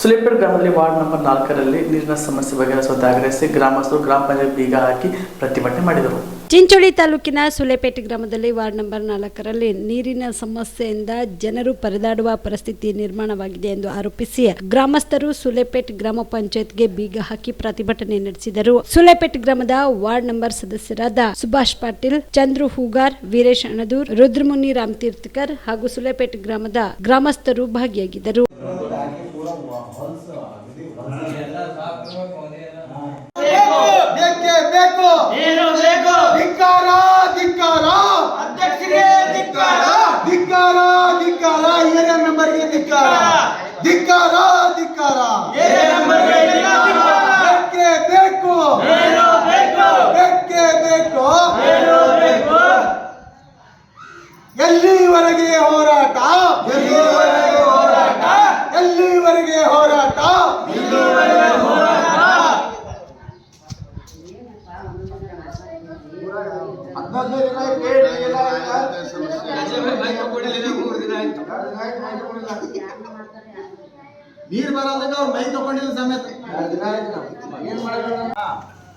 ಸುಲೇಪೇಟ್ ಗ್ರಾಮದಲ್ಲಿ ward number ನಾಲ್ಕರಲ್ಲಿ ನೀರಿನ ಸಮಸ್ಯೆ ಬಗೆಹರಿಸುವಂತೆ ಆಗ್ರಹಿಸಿ ಗ್ರಾಮಸ್ಥರು ಗ್ರಾಮ ಪಂಚಾಯತ್ ಬೀಗ ಹಾಕಿ ಪ್ರತಿಭಟನೆ ಮಾಡಿದರು. ಚಿಂಚೋಳಿ ತಾಲೂಕಿನ ಸುಲೇಪೇಟೆ ಗ್ರಾಮದಲ್ಲಿ ವಾರ್ಡ್ ನಂಬರ್ ನಾಲ್ಕರಲ್ಲಿ ನೀರಿನ ಸಮಸ್ಯೆಯಿಂದ ಜನರು ಪರದಾಡುವ ಪರಿಸ್ಥಿತಿ ನಿರ್ಮಾಣವಾಗಿದೆ ಎಂದು ಆರೋಪಿಸಿ ಗ್ರಾಮಸ್ಥರು ಸುಲೇಪೇಟ್ ಗ್ರಾಮ ಪಂಚಾಯತ್ಗೆ ಬೀಗ ಹಾಕಿ ಪ್ರತಿಭಟನೆ ನಡೆಸಿದರು. ಸುಲೇಪೇಟ್ ಗ್ರಾಮದ ವಾರ್ಡ್ ನಂಬರ್ ಸದಸ್ಯರಾದ ಸುಭಾಷ್ ಪಾಟೀಲ್, ಚಂದ್ರು ಹೂಗಾರ್, ವೀರೇಶ್ ಅಣದೂರ್, ರುದ್ರಮುನಿ ರಾಮತೀರ್ಥಕರ್ ಹಾಗೂ ಸುಲೇಪೇಟ್ ಗ್ರಾಮದ ಗ್ರಾಮಸ್ಥರು ಭಾಗಿಯಾಗಿದ್ದರು. ಬೇಕೇ ಬೇಕು. ಏನು ಬೇಕು? ಧಿಕ್ಕಾರ ಧಿಕ್ಕಾರ. ಅಧ್ಯಕ್ಷರೇ ಧಿಕ್ಕಾರ. ಧಿಕ್ಕಾರ ಧಿಕ್ಕಾರ. ಏರಿಯಾ ಮೆಂಬರ್ಗೆ ಧಿಕ್ಕಾರ. ಬೇಕೇ ಬೇಕು. ಬೇಕು? ಬೇಕೇ? ಎಲ್ಲಿವರೆಗೆ ಹೋರಾಟ ನೀರ್ ಬರಲ್ಲ ಅವ್ರ ಮೈ ತಗೊಂಡಿಲ್ಲ ಸಮೇತ.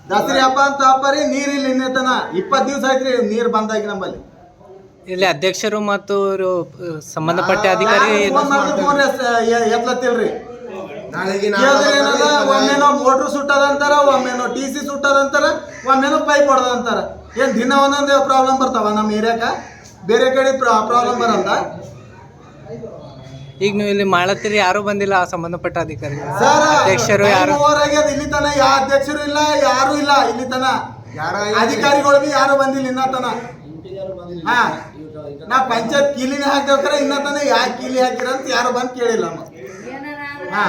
ದಸರಿ ಹಬ್ಬ ಅಂತ ಹಬ್ಬರಿ ನೀರಿಲ್ಲ ಇನ್ನೇತನ ಇಪ್ಪತ್ತು ದಿವಸ ಆಯ್ತ್ರಿ ನೀರ್ ಬಂದಾಗಿ ನಮ್ಮಲ್ಲಿ. ಇಲ್ಲಿ ಅಧ್ಯಕ್ಷರು ಮತ್ತು ಸಂಬಂಧಪಟ್ಟ ಅಧಿಕಾರಿ ಎತ್ಲತ್ತಿಲ್ರಿ ಒಮ್ಮೆನೋ ಮೋಟ್ರ್ ಸುಟ್ಟದಂತಾರ ಒಮ್ಮೆನೋ ಟಿ ಸಿ ಸುಟ್ಟದಂತಾರ ಒಮ್ಮೆನೋ ಪೈಪ್ ಹೊಡೆದಂತಾರ. ಏನ್ ದಿನ ಒಂದೊಂದೇ ಪ್ರಾಬ್ಲಮ್ ಬರ್ತಾವ ನಮ್ಮ ಏರಿಯಾಕ? ಬೇರೆ ಕಡೆ ಪ್ರಾಬ್ಲಮ್ ಬರಲ್ಲ ಈಗ ನೀವು ಇಲ್ಲಿ ಮಾಡತ್ತೀರಿ ಯಾರು ಬಂದಿಲ್ಲ ಆ ಸಂಬಂಧಪಟ್ಟ ಅಧಿಕಾರಿ ಸರ್ ಅಧ್ಯಕ್ಷರು ಯಾರು? ಇಲ್ಲಿ ತನ ಯಾವ ಅಧ್ಯಕ್ಷರು ಇಲ್ಲ ಯಾರು ಇಲ್ಲ ಇಲ್ಲಿ ತನ. ಅಧಿಕಾರಿಗಳು ಬಿ ಯಾರು ಬಂದಿಲ್ಲ ಇನ್ನ ತನ. ಹಾ ನಾ ಪಂಚಾಯತ್ ಕೀಲಿನ ಹಾಕ್ತೇವ್ರ ಇನ್ನ ತನ ಯಾವ ಕೀಲಿ ಹಾಕಿರ ಅಂತ ಯಾರು ಬಂದ್ ಕೇಳಿಲ್ಲ. ಹಾ.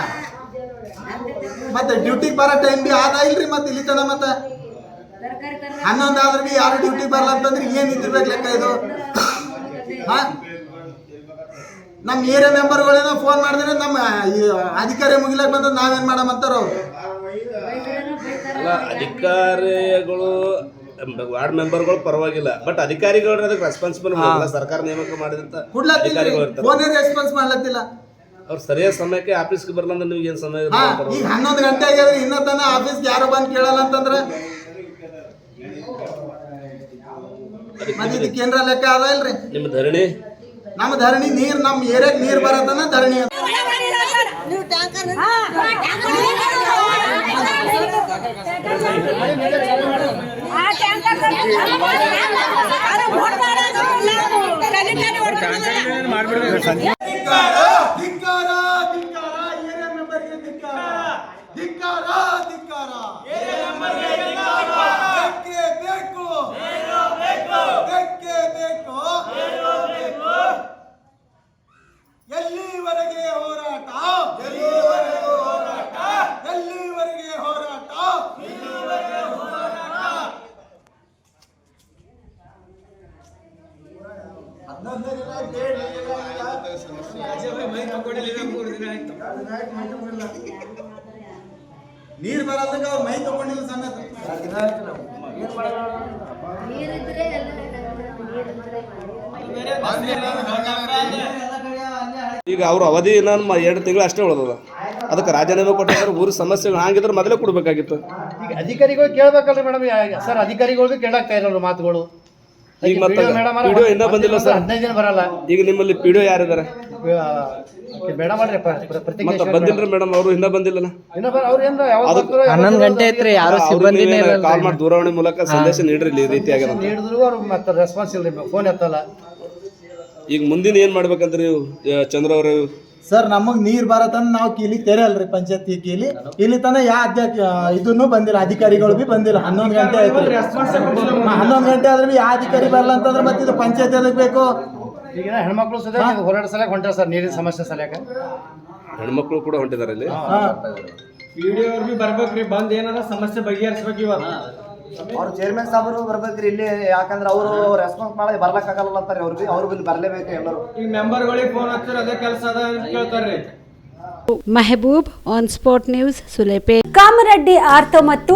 ಮತ್ತೆ ಡ್ಯೂಟಿಗೆ ಬರೋ ಟೈಮ್ ಬಿ ಆದ ಇಲ್ರಿ ಮತ್ತೆ ಇಲ್ಲಿ ತನ ಮತ್ತೆ? ಹನ್ನೊಂದು ಆದ್ರೆ ಬಿ ಯಾರು ಡ್ಯೂಟಿ ಬರಲ್ಲ ಅಂತಂದ್ರೆ ಏನ್ ಇದ್ದಿರ್ಬೇಕು ಲೆಕ್ಕ ಇದು? ಹಾ? ನಮ್ಮ ಏರಿಯಾ ಮೆಂಬರ್ಗಳೇನೋ ಫೋನ್ ಮಾಡಿದ್ರೆ ನಮ್ಮ ಅಧಿಕಾರಿ ಮುಗಿಲಕ್ ಬಂದ ನಾವೇನ್ ಮಾಡಮಂತಾರ ಅವ್ರು. ಅಲ್ಲ ಅಧಿಕಾರಿಗಳು ವಾರ್ಡ್ ಮೆಂಬರ್ಗಳು ಪರವಾಗಿಲ್ಲ. ಬಟ್ ಅಧಿಕಾರಿಗಳು ಅದಕ್ಕೆ ರೆಸ್ಪಾನ್ಸಿಬಲ್ ಮಾಡಲ್ಲ ಸರ್ಕಾರ ನೇಮಕ ಮಾಡಿದಂತ ಅಧಿಕಾರಿಗಳು ಇರ್ತಾರೆ. ರೆಸ್ಪಾನ್ಸ್ ಮಾಡ್ಲತ್ತಿಲ್ಲ. ಅವ್ರು ಸರಿಯಾದ ಸಮಯಕ್ಕೆ ಆಫೀಸ್ಗೆ ಬರಲ್ಲ ಅಂದ್ರೆ ನೀವು ಏನ್ ಸಮಯ ಈಗ ಹನ್ನೊಂದು ಗಂಟೆ ಆಗ್ಯಾದ್ರೆ ಇನ್ನೂ ತನ ಆಫೀಸ್ಗೆ ಯಾರು ಬಂದ್ ಕೇಳಲ್ಲ ಅಂತಂದ್ರ ಮತ್ತೆ ಇದಕ್ಕೆ ಏನ್ರ ಲೆಕ್ಕ ಅದ ಇಲ್ರಿ? ನಿಮ್ಮ ಧರಣಿ? ನಮ್ಮ ಧರಣಿ ನೀರ್ ನಮ್ ಏರಿಯಾಗ ನೀರ್ ಬರತನ ಧರಣಿ ಅಂತ. ಧಿಕ್ಕಾರ ಧಿಕ್ಕಾರ ಧಿಕ್ಕಾರ ಏರಿಯಾ ಮೆಂಬರ್ಗೆ ಧಿಕ್ಕಾರ ಧಿಕ್ಕಾರ ಧಿಕ್ಕಾರ ಬೇಕೇ ಬೇಕು ಬೇಕೇ ಬೇಕು ಎಲ್ಲಿವರೆಗೆ ಹೋರಾಟ ಎಲ್ಲಿವರೆಗೆ ಹೋರಾಟ ಎಲ್ಲಿವರೆಗೆ ಹೋರಾಟ ನೀರ್ ಬರಲ್ಲ ಅವ್ರ ಮೈ ತಗೊಂಡಿಲ್ಲ ಸಮೇತ ಈಗ ಅವ್ರ ಅವಧಿ ನಾನು ಎರಡು ತಿಂಗಳು ಅಷ್ಟೇ ಉಳಿದದ. ಅದಕ್ಕೆ ರಾಜೀನಾಮೆ ಕೊಟ್ಟಿದ್ರು ಊರು ಸಮಸ್ಯೆಗಳು ಹಂಗಿದ್ರೆ ಮೊದಲೇ ಕೊಡ್ಬೇಕಾಗಿತ್ತು. ಈಗ ಅಧಿಕಾರಿಗಳು ಕೇಳ್ಬೇಕಲ್ರಿ ಮೇಡಮ್ ಸರ್ ಅಧಿಕಾರಿಗಳಿಗೂ ಕೇಳಾಗ್ತಾ ಇರಲ್ಲ ಮಾತುಗಳು. ಈಗ ಮತ್ತೆ ಪಿಡಿಒ ಇನ್ನೂ ಬಂದಿಲ್ಲ ಸರ್. ಹದಿನೈದು ದಿನ ಬರಲ್ಲ. ಈಗ ನಿಮ್ಮಲ್ಲಿ ಪಿ ಡಿ ಯಾರಿದ್ದಾರೆ ಮೇಡಮ್ ಮತ್ತೆ ಬಂದಿಲ್ರಿ ಮೇಡಮ್ ಅವರು ಇನ್ನೂ ಬಂದಿಲ್ಲಲ್ಲ? ಹನ್ನೊಂದು ಗಂಟೆ ಐತ್ರಿ ಯಾರು ಸಿಬ್ಬಂದಿನೇ ಕಾಲ್ ಮಾಡಿ ದೂರವಾಣಿ ಮೂಲಕ ಸಂದೇಶ ನೀಡ್ರಿ ಇಲ್ಲಿ ಈ ರೀತಿ ಆಗ್ಯದ ಅಂತ. ನೀಡಿದ್ರು ಅವ್ರು ಮತ್ತೆ ರೆಸ್ಪಾನ್ಸ್ ಇಲ್ಲ ಫೋನ್ ಎತ್ತಲ್ಲ. ಈಗ ಮುಂದಿನ ಏನ್ ಮಾಡ್ಬೇಕಂದ್ರೆ ನೀವು ಚಂದ್ರ ಅವರು? ಸರ್ ನಮಗ್ ನೀರ್ ಬರತನ ನಾವು ಕೀಲಿ ತೆರೆಯಲ್ರಿ ಪಂಚಾಯತಿ ಕೀಲಿ. ಇಲ್ಲಿ ತನ ಯಾ ಅಧ್ಯಕ್ಷ ಇದನ್ನು ಬಂದಿಲ್ಲ ಅಧಿಕಾರಿಗಳು ಬಿ ಬಂದಿಲ್ಲ. ಹನ್ನೊಂದು ಗಂಟೆ ಆಯ್ತು ಹನ್ನೊಂದು ಗಂಟೆ ಆದ್ರೆ ಬಿ ಯಾ ಅಧಿಕಾರಿ ಬರಲ್ಲ ಅಂತಂದ್ರೆ ಮತ್ತೆ ಇದು ಪಂಚಾಯತ್ ಎದಕ್ ಬೇಕು? ಈಗ ಹೆಣ್ಮಕ್ಳು ಸುಧಾ ಹೋರಾಟ ಸಲಕ ಹೊಂಟಾರ ಸರ್ ನೀರಿನ ಸಮಸ್ಯೆ ಸಲಕ ಹೆಣ್ಮಕ್ಳು ಕೂಡ ಹೊಂಟಿದಾರೆ ಇಲ್ಲಿ. ಪಿ ಡಿ ಅವ್ರು ಬಿ ಬರ್ಬೇಕ್ರಿ ಬಂದ್ ಏನಾರ ಸಮಸ್ಯೆ ಬಗೆಹರಿಸ್ಬೇಕು ಇವಾಗ. ಅವ್ರು ಚೇರ್ಮನ್ ಸಾಹೇಬರು ಬರ್ಬೇಕ್ರಿ ಇಲ್ಲಿ ಯಾಕಂದ್ರೆ ಅವರು ರೆಸ್ಪಾನ್ಸ್ ಮಾಡಿ ಬರ್ಲಕ್ಕಾಗಲ್ಲ ಅಂತಾರೆ ಅವ್ರು ಬಿ ಅವ್ರು ಇಲ್ಲಿ ಬರ್ಲೇಬೇಕು ಎಲ್ಲರೂ. ಈ ಮೆಂಬರ್ಗಳಿಗೆ ಫೋನ್ ಹಚ್ಚಿರ ಅದೇ ಕೆಲಸ ಅದ ಅಂತ ಕೇಳ್ತಾರ್ರಿ. Mehboob on spot news ಸುಲೇಪೆ Kamareddy ortho ಮತ್ತು